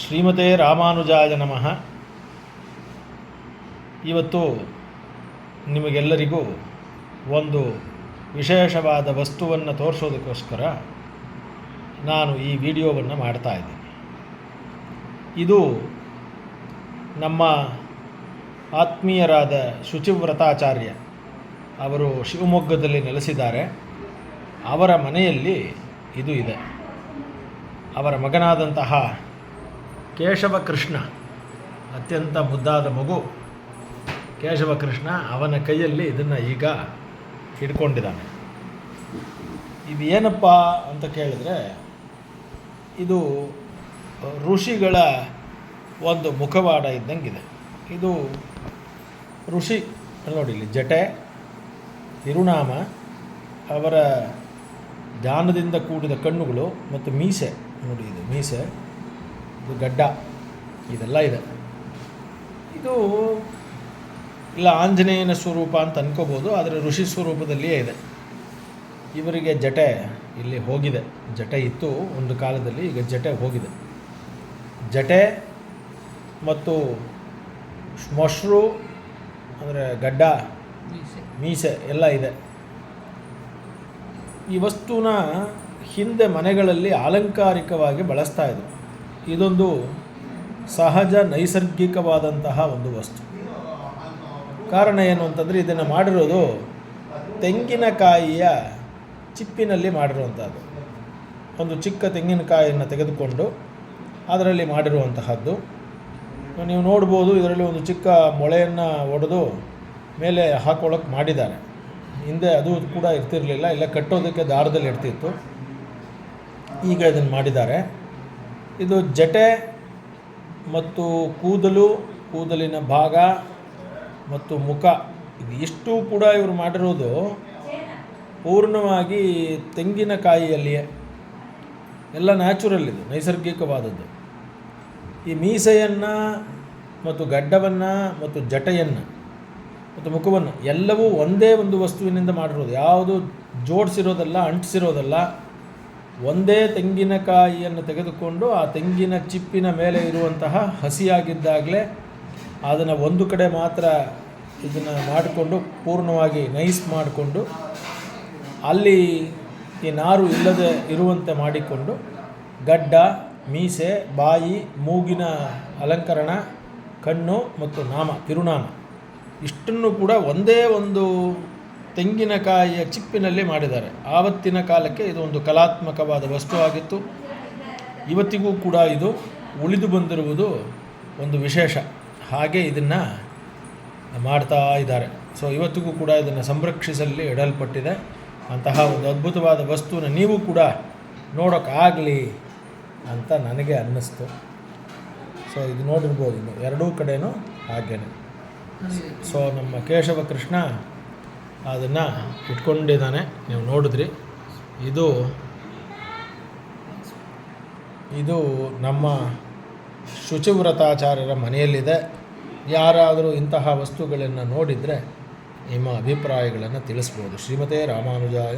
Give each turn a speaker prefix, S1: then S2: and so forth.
S1: ಶ್ರೀಮತೆ ರಾಮಾನುಜಾಯ ನಮಃ. ಇವತ್ತು ನಿಮಗೆಲ್ಲರಿಗೂ ಒಂದು ವಿಶೇಷವಾದ ವಸ್ತುವನ್ನು ತೋರಿಸೋದಕ್ಕೋಸ್ಕರ ನಾನು ಈ ವಿಡಿಯೋವನ್ನು ಮಾಡ್ತಾ ಇದ್ದೀನಿ. ಇದು ನಮ್ಮ ಆತ್ಮೀಯರಾದ ಶುಚಿವ್ರತಾಚಾರ್ಯ ಅವರು ಶಿವಮೊಗ್ಗದಲ್ಲಿ ನೆಲೆಸಿದ್ದಾರೆ. ಅವರ ಮನೆಯಲ್ಲಿ ಇದು ಇದೆ. ಅವರ ಮಗನಾದಂತಹ ಕೇಶವ ಕೃಷ್ಣ ಅತ್ಯಂತ ಮುದ್ದಾದ ಮಗು. ಕೇಶವ ಕೃಷ್ಣ ಅವನ ಕೈಯಲ್ಲಿ ಇದನ್ನು ಈಗ ಹಿಡ್ಕೊಂಡಿದ್ದಾನೆ. ಇದು ಏನಪ್ಪ ಅಂತ ಕೇಳಿದ್ರೆ, ಇದು ಋಷಿಗಳ ಒಂದು ಮುಖವಾಡ ಇದ್ದಂಗಿದೆ. ಇದು ಋಷಿ, ನೋಡಿ ಇಲ್ಲಿ ಜಟೆ, ತಿರುನಾಮ, ಅವರ ಧ್ಯಾನದಿಂದ ಕೂಡಿದ ಕಣ್ಣುಗಳು ಮತ್ತು ಮೀಸೆ. ನೋಡಿ ಇದು ಮೀಸೆ. ಗಡ್ಡ. ಇದೆಲ್ಲ ಇದೆ. ಇದು ಇಲ್ಲ ಆಂಜನೇಯನ ಸ್ವರೂಪ ಅಂತ ಅನ್ಕೋಬೋದು ಆದರೆ ಋಷಿ ಸ್ವರೂಪದಲ್ಲಿಯೇ ಇದೆ. ಇವರಿಗೆ ಜಟೆ ಇಲ್ಲಿ ಹೋಗಿದೆ. ಜಟೆ ಇತ್ತು ಒಂದು ಕಾಲದಲ್ಲಿ ಈಗ ಜಟೆ ಹೋಗಿದೆ. ಜಟೆ ಮತ್ತು ಶ್ಮಶ್ರು ಅಂದರೆ ಗಡ್ಡ ಮೀಸೆ ಎಲ್ಲ ಇದೆ. ಈ ವಸ್ತುನ ಹಿಂದೆ ಮನೆಗಳಲ್ಲಿ ಅಲಂಕಾರಿಕವಾಗಿ ಬಳಸ್ತಾ ಇದ್ರು. ಇದೊಂದು ಸಹಜ ನೈಸರ್ಗಿಕವಾದಂತಹ ಒಂದು ವಸ್ತು. ಕಾರಣ ಏನು ಅಂತಂದರೆ ಇದನ್ನು ಮಾಡಿರೋದು ತೆಂಗಿನಕಾಯಿಯ ಚಿಪ್ಪಿನಲ್ಲಿ ಮಾಡಿರುವಂಥದ್ದು ಒಂದು ಚಿಕ್ಕ ತೆಂಗಿನಕಾಯಿಯನ್ನು ತೆಗೆದುಕೊಂಡು ಅದರಲ್ಲಿ ಮಾಡಿರುವಂತಹದ್ದು. ನೀವು ನೋಡ್ಬೋದು ಇದರಲ್ಲಿ ಒಂದು ಚಿಕ್ಕ ಮೊಳೆಯನ್ನು ಒಡೆದು ಮೇಲೆ ಹಾಕೊಳ್ಳೋಕೆ ಮಾಡಿದ್ದಾರೆ. ಹಿಂದೆ ಅದು ಕೂಡ ಇರ್ತಿರಲಿಲ್ಲ, ಇಲ್ಲ ಕಟ್ಟೋದಕ್ಕೆ ದಾರದಲ್ಲಿ ಇರ್ತಿತ್ತು. ಈಗ ಇದನ್ನು ಮಾಡಿದ್ದಾರೆ. ಇದು ಜಟೆ ಮತ್ತು ಕೂದಲು, ಕೂದಲಿನ ಭಾಗ ಮತ್ತು ಮುಖ. ಇದು ಇಷ್ಟು ಕೂಡ ಇವರು ಮಾಡಿರೋದು ಪೂರ್ಣವಾಗಿ ತೆಂಗಿನಕಾಯಿಯಲ್ಲಿಯೇ ಎಲ್ಲ ನ್ಯಾಚುರಲ್ ಇದು, ನೈಸರ್ಗಿಕವಾದದ್ದು. ಈ ಮೀಸೆಯನ್ನು ಮತ್ತು ಗಡ್ಡವನ್ನು ಮತ್ತು ಜಟೆಯನ್ನು ಮತ್ತು ಮುಖವನ್ನು ಎಲ್ಲವೂ ಒಂದೇ ಒಂದು ವಸ್ತುವಿನಿಂದ ಮಾಡಿರೋದು. ಯಾವುದು ಜೋಡಿಸಿರೋದಲ್ಲ, ಅಂಟಿಸಿರೋದಲ್ಲ ಒಂದೇ ತೆಂಗಿನಕಾಯಿಯನ್ನು ತೆಗೆದುಕೊಂಡು ಆ ತೆಂಗಿನ ಚಿಪ್ಪಿನ ಮೇಲೆ ಇರುವಂತಹ ಹಸಿಯಾಗಿದ್ದಾಗಲೇ ಅದನ್ನು ಒಂದು ಕಡೆ ಮಾತ್ರ ಇದನ್ನು ಮಾಡಿಕೊಂಡು ಪೂರ್ಣವಾಗಿ ನೈಸ್ ಮಾಡಿಕೊಂಡು ಅಲ್ಲಿ ಈ ನಾರು ಇಲ್ಲದೆ ಇರುವಂತೆ ಮಾಡಿಕೊಂಡು ಗಡ್ಡ, ಮೀಸೆ, ಬಾಯಿ, ಮೂಗಿನ ಅಲಂಕರಣ, ಕಣ್ಣು ಮತ್ತು ನಾಮ, ತಿರುನಾಮ. ಇಷ್ಟನ್ನು ಕೂಡ ಒಂದೇ ಒಂದು ತೆಂಗಿನಕಾಯಿಯ ಚಿಪ್ಪಿನಲ್ಲಿ ಮಾಡಿದ್ದಾರೆ. ಆವತ್ತಿನ ಕಾಲಕ್ಕೆ ಇದು ಒಂದು ಕಲಾತ್ಮಕವಾದ ವಸ್ತು ಆಗಿತ್ತು. ಇವತ್ತಿಗೂ ಕೂಡ ಇದು ಉಳಿದು ಬಂದಿರುವುದು ಒಂದು ವಿಶೇಷ. ಹಾಗೆ ಇದನ್ನು ಮಾಡ್ತಾ ಇದ್ದಾರೆ. ಸೊ ಇವತ್ತಿಗೂ ಕೂಡ ಇದನ್ನು ಸಂರಕ್ಷಿಸಲಿ ಇಡಲ್ಪಟ್ಟಿದೆ. ಅಂತಹ ಒಂದು ಅದ್ಭುತವಾದ ವಸ್ತುವನ್ನು ನೀವು ಕೂಡ ನೋಡೋಕ್ಕಾಗಲಿ ಅಂತ ನನಗೆ ಅನ್ನಿಸ್ತು. ಸೊ ಇದು ನೋಡಿರ್ಬೋದು ಇನ್ನು ಎರಡೂ ಕಡೆನೂ ಹಾಗೇನೆ. ಸೊ ನಮ್ಮ ಕೇಶವ ಕೃಷ್ಣ ಅದನ್ನು ಇಟ್ಕೊಂಡಿದ್ದಾನೆ. ನೀವು ನೋಡಿದ್ರಿ. ಇದು ಇದು ನಮ್ಮ ಶುಚಿವ್ರತಾಚಾರ್ಯರ ಮನೆಯಲ್ಲಿದೆ. ಯಾರಾದರೂ ಇಂತಹ ವಸ್ತುಗಳನ್ನು ನೋಡಿದರೆ ನಿಮ್ಮ ಅಭಿಪ್ರಾಯಗಳನ್ನು ತಿಳಿಸ್ಬೋದು. ಶ್ರೀಮತೇ ರಾಮಾನುಜಾಯ